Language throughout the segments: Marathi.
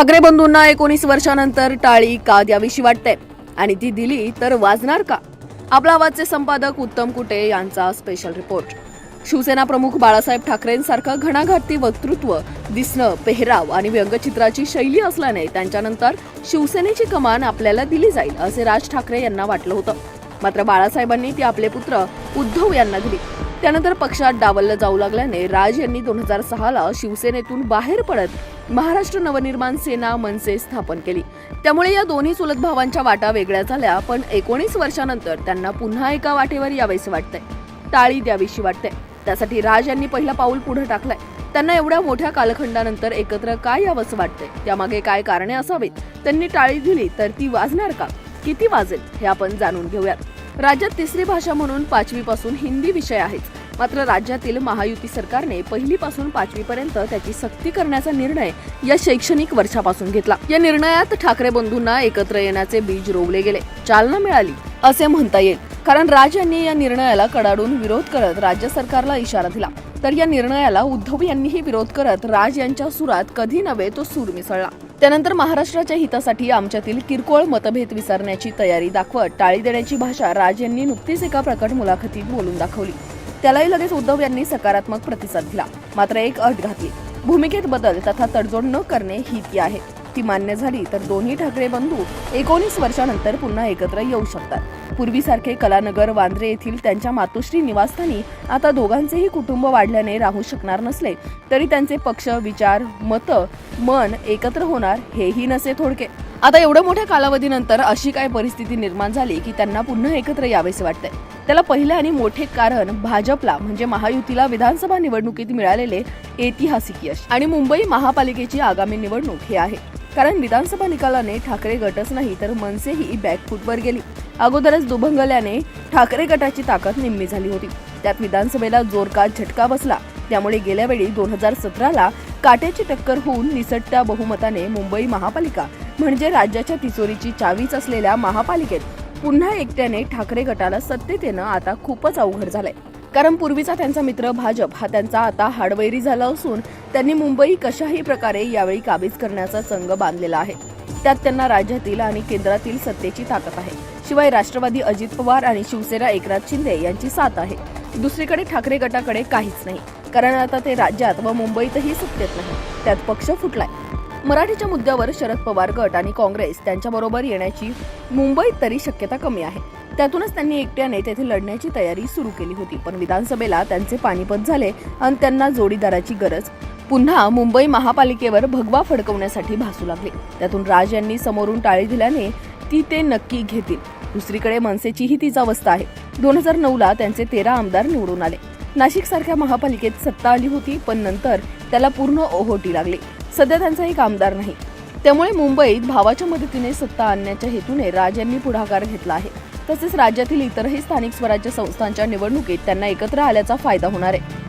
ठाकरे बंधूंना एकोणीस वर्षानंतर टाळी का द्यावीशी वाटते? आणि ती दिली तर वाजणार का? आपला आवाजचे संपादक उत्तम कुटे यांचा स्पेशल रिपोर्ट शिवसेना प्रमुख बाळासाहेब ठाकरेंसारखं घणाघाती वक्तृत्व दिसणं पेहराव आणि व्यंगचित्राची शैली असल्याने त्यांच्यानंतर शिवसेनेची कमान आपल्याला दिली जाईल असे राज ठाकरे यांना वाटलं होतं. मात्र बाळासाहेबांनी ती आपले पुत्र उद्धव यांना दिली. त्यानंतर पक्षात डावललं जाऊ लागल्याने राज यांनी दोन हजार सहाला शिवसेनेतून बाहेर पडत महाराष्ट्र नवनिर्माण सेना मनसे स्थापन केली. त्यामुळे या दोन्ही चुलत भावांच्या वाटा वेगळ्या झाल्या पण एकोणीस वर्षानंतर त्यांना पुन्हा एका वाटेवर यावेसे वाटतंय. टाळी द्यावीशी वाटते त्यासाठी राज यांनी पहिलं पाऊल पुढे टाकलंय. त्यांना एवढ्या मोठ्या कालखंडानंतर एकत्र काय यावंसं वाटतंय? त्यामागे काय कारणे असावीत? त्यांनी टाळी दिली तर ती वाजणार का? किती वाजेल? हे आपण जाणून घेऊयात. राज्यात तिसरी भाषा म्हणून पाचवी पासून हिंदी विषय आहेच मात्र राज्यातील महायुती सरकारने पहिलीपासून पाचवीपर्यंत त्याची सक्ती करण्याचा निर्णय या शैक्षणिक वर्षापासून घेतला. या निर्णयात ठाकरे बंधूंना एकत्र येण्याचे बीज रोवले गेले. चालना मिळाली असे म्हणता येईल. कारण राज यांनी या निर्णयाला कडाडून विरोध करत राज्य सरकारला इशारा दिला. तर या निर्णयाला उद्धव यांनीही विरोध करत राज यांच्या सुरात कधी नव्हे तो सूर मिसळला. त्यानंतर महाराष्ट्राच्या हितासाठी आमच्यातील किरकोळ मतभेद विसरण्याची तयारी दाखवत टाळी देण्याची भाषा राज यांनी नुकतीच एका प्रकट मुलाखतीत बोलून दाखवली. त्यालाही लगेच उद्धव यांनी सकारात्मक प्रतिसाद दिला. मात्र एक अट घातली. भूमिकेत बदल तथा तडजोड न करणे ही ती आहे. ती मान्य झाली तर दोन्ही ठाकरे बंधू एकोणीस वर्षानंतर पुन्हा एकत्र येऊ शकतात. पूर्वीसारखे कलानगर वांद्रे येथील त्यांच्या मातोश्री निवासस्थानी आता दोघांचेही कुटुंब वाढल्याने राहू शकणार नसले तरी त्यांचे पक्ष विचार मतं मन एकत्र होणार हेही नसे थोडके. आता एवढ्या मोठ्या कालावधीनंतर अशी काय परिस्थिती निर्माण झाली की त्यांना पुन्हा एकत्र यावेसे वाटतंय त्याला पहिले आणि मोठे कारण भाजपला म्हणजे महायुतीला विधानसभा निवडणुकीत मिळालेले ऐतिहासिक यश आणि मुंबई महापालिकेची आगामी निवडणूक हे आहे. कारण विधानसभा निकालाने ठाकरे गटच नाही तर मनसेही बॅकफूटवर गेली. अगोदरच दुभंगल्याने ठाकरे गटाची ताकद निम्मी झाली होती. त्यात विधानसभेला जोरका झटका बसला. त्यामुळे गेल्या वेळी दोन हजार सतराला काट्याची टक्कर होऊन निसटत्या बहुमताने मुंबई महापालिका म्हणजे राज्याच्या तिजोरीची चावीच असलेल्या महापालिकेत पुन्हा एकट्याने ठाकरे गटाला सत्तेत येणं आता खूपच अवघड झालंय. कारण पूर्वीचा त्यांचा मित्र भाजप हा त्यांचा आता हाडवैरी झाला असून त्यांनी मुंबई कशाही प्रकारे यावेळी काबीज करण्याचा संघ बांधलेला आहे. त्यात त्यांना राज्यातील आणि केंद्रातील सत्तेची ताकद आहे. शिवाय राष्ट्रवादी अजित पवार आणि शिवसेना एकनाथ शिंदे यांची साथ आहे. दुसरीकडे ठाकरे गटाकडे काहीच नाही. कारण आता ते राज्यात व मुंबईतही सत्तेत नाही. त्यात पक्ष फुटलाय. मराठीच्या मुद्द्यावर शरद पवार गट आणि काँग्रेस त्यांच्याबरोबर येण्याची मुंबईत तरी शक्यता कमी आहे. त्यातूनच त्यांनी एकट्याने तेथे लढण्याची तयारी सुरू केली होती. पण विधानसभेला त्यांचे पाणीपत झाले आणि त्यांना जोडीदाराची गरज पुन्हा मुंबई महापालिकेवर भगवा फडकवण्यासाठी भासू लागले. त्यातून राज यांनी समोरून टाळी दिल्याने ती ते नक्की घेतील. दुसरीकडे मनसेचीही तीच अवस्था आहे. दोन हजार नऊला त्यांचे तेरा आमदार निवडून आले. नाशिक सारख्या महापालिकेत सत्ता आली होती पण नंतर त्याला पूर्ण ओहोटी लागली. सध्या त्यांचा एक आमदार नाही. त्यामुळे मुंबईत भावाच्या मदतीने सत्ता आणण्याच्या हेतूने राज यांनी पुढाकार घेतला आहे. तसेच राज्यातील इतरही स्थानिक स्वराज्य संस्थांच्या निवडणुकीत त्यांना एकत्र आल्याचा फायदा होणार आहे.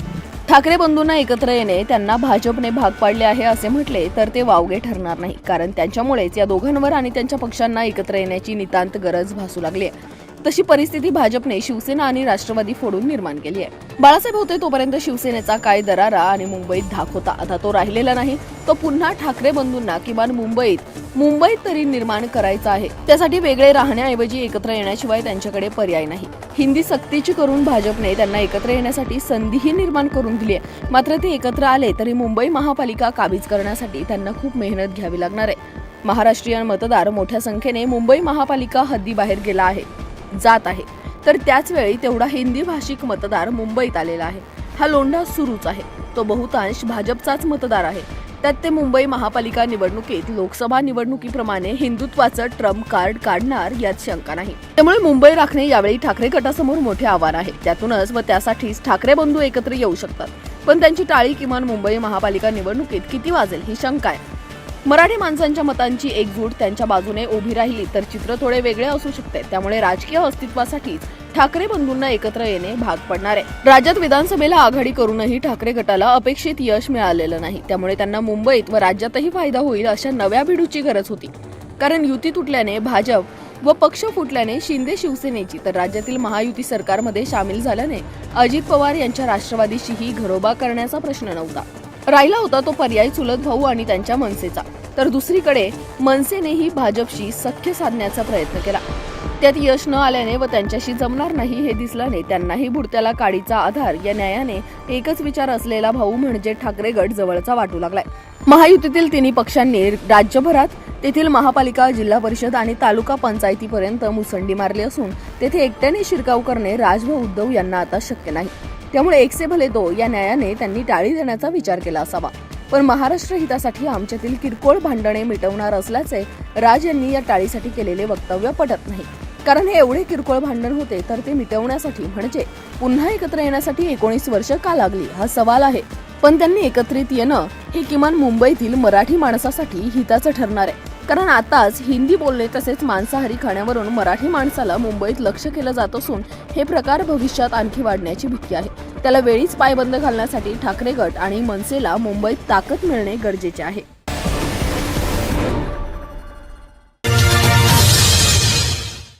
ठाकरे बंधूंना एकत्र येणे त्यांना भाजपने भाग पाडले आहे असे म्हटले तर ते वावगे ठरणार नाही. कारण त्यांच्यामुळेच या दोघांवर आणि त्यांच्या पक्षांना एकत्र येण्याची नितांत गरज भासू लागली आहे. तशी परिस्थिती भाजपने शिवसेना आणि राष्ट्रवादी फोडून निर्माण केली आहे. बाळासाहेब होते तोपर्यंत शिवसेनेचा काय दरारा आणि मुंबईत धाक होता आता तो राहिलेला नाही. तो पुन्हा ठाकरे बंधूंना किमान मुंबईत मुंबईत तरी निर्माण करायचा आहे. त्यासाठी वेगळे राहण्याऐवजी एकत्र येण्याशिवाय त्यांच्याकडे पर्याय नाही. हिंदी सक्तीची करून भाजपने त्यांना एकत्र येण्यासाठी संधीही निर्माण करून दिली आहे. मात्र ते एकत्र आले तरी मुंबई महापालिका काबीज करण्यासाठी त्यांना खूप मेहनत घ्यावी लागणार आहे. महाराष्ट्रीयन मतदार मोठ्या संख्येने मुंबई महापालिका हद्दीबाहेर गेला आहे. जात आहे. तर त्याचवेळी तेवढा हिंदी भाषिक मतदार मुंबईत आलेला आहे. हा लोंढा सुरूच आहे. तो बहुतांश भाजपचाच मतदार आहे. त्यात ते मुंबई महापालिका निवडणुकीत लोकसभा निवडणुकीप्रमाणे हिंदुत्वाचं ट्रम्प कार्ड काढणार यात शंका नाही. त्यामुळे मुंबई राखणे यावेळी ठाकरे गटासमोर मोठे आव्हान आहे. त्यातूनच व त्यासाठीच ठाकरे बंधू एकत्र येऊ शकतात. पण त्यांची टाळी किमान मुंबई महापालिका निवडणुकीत किती वाजेल ही शंका आहे. मराठी माणसांच्या मतांची एकजूट त्यांच्या बाजूने उभी राहिली तर चित्र थोडे वेगळे असू शकते. त्यामुळे राजकीय अस्तित्वासाठीच ठाकरे बंधूंना एकत्र येणे भाग पडणार आहे. राज्यात विधानसभेला आघाडी करूनही ठाकरे गटाला अपेक्षित यश मिळालेलं नाही. त्यामुळे त्यांना मुंबईत व राज्यातही फायदा होईल अशा नव्या भिडूची गरज होती. कारण युती तुटल्याने भाजप व पक्ष फुटल्याने शिंदे शिवसेनेची तर राज्यातील महायुती सरकारमध्ये सामील झाल्याने अजित पवार यांच्या राष्ट्रवादीशीही घरोबा करण्याचा प्रश्न नव्हता. राहिला होता तो पर्याय चुलत भाऊ आणि त्यांच्या मनसेचा. तर दुसरीकडे मनसेनेही भाजपशी सख्य साधण्याचा प्रयत्न केला. त्यात यश न आल्याने व त्यांच्याशी जमणार नाही हे दिसल्याने त्यांनाही बुडत्याला काडीचा आधार या न्यायाने एकच विचार असलेला भाऊ म्हणजे ठाकरे गट जवळचा वाटू लागलाय. महायुतीतील तिन्ही पक्षांनी राज्यभरात तेथील महापालिका जिल्हा परिषद आणि तालुका पंचायतीपर्यंत मुसंडी मारली असून तेथे एकट्याने शिरकाव करणे राजभाऊ उद्धव यांना आता शक्य नाही. त्यामुळे एकसे भले दो या न्यायाने त्यांनी टाळी देण्याचा विचार केला असावा. पण महाराष्ट्र हितासाठी आमच्यातील किरकोळ भांडणे मिटवणार असल्याचे राज यांनी या टाळीसाठी केलेले वक्तव्य पटत नाही. कारण हे एवढे किरकोळ भांडण होते तर ते मिटवण्यासाठी म्हणजे पुन्हा एकत्र येण्यासाठी एकोणीस वर्ष का लागली हा सवाल आहे. पण त्यांनी एकत्रित येणं हे किमान मुंबईतील मराठी माणसासाठी हिताचं ठरणार आहे. कारण आताच हिंदी बोलणे तसेच मांसाहारी खाण्यावरून मराठी माणसाला मुंबईत लक्ष केलं जात असून हे प्रकार भविष्यात आणखी वाढण्याची भीती आहे. त्याला वेळीच पायबंद घालण्यासाठी ठाकरे गट आणि मनसेला मुंबईत ताकद मिळणे गरजेचे आहे.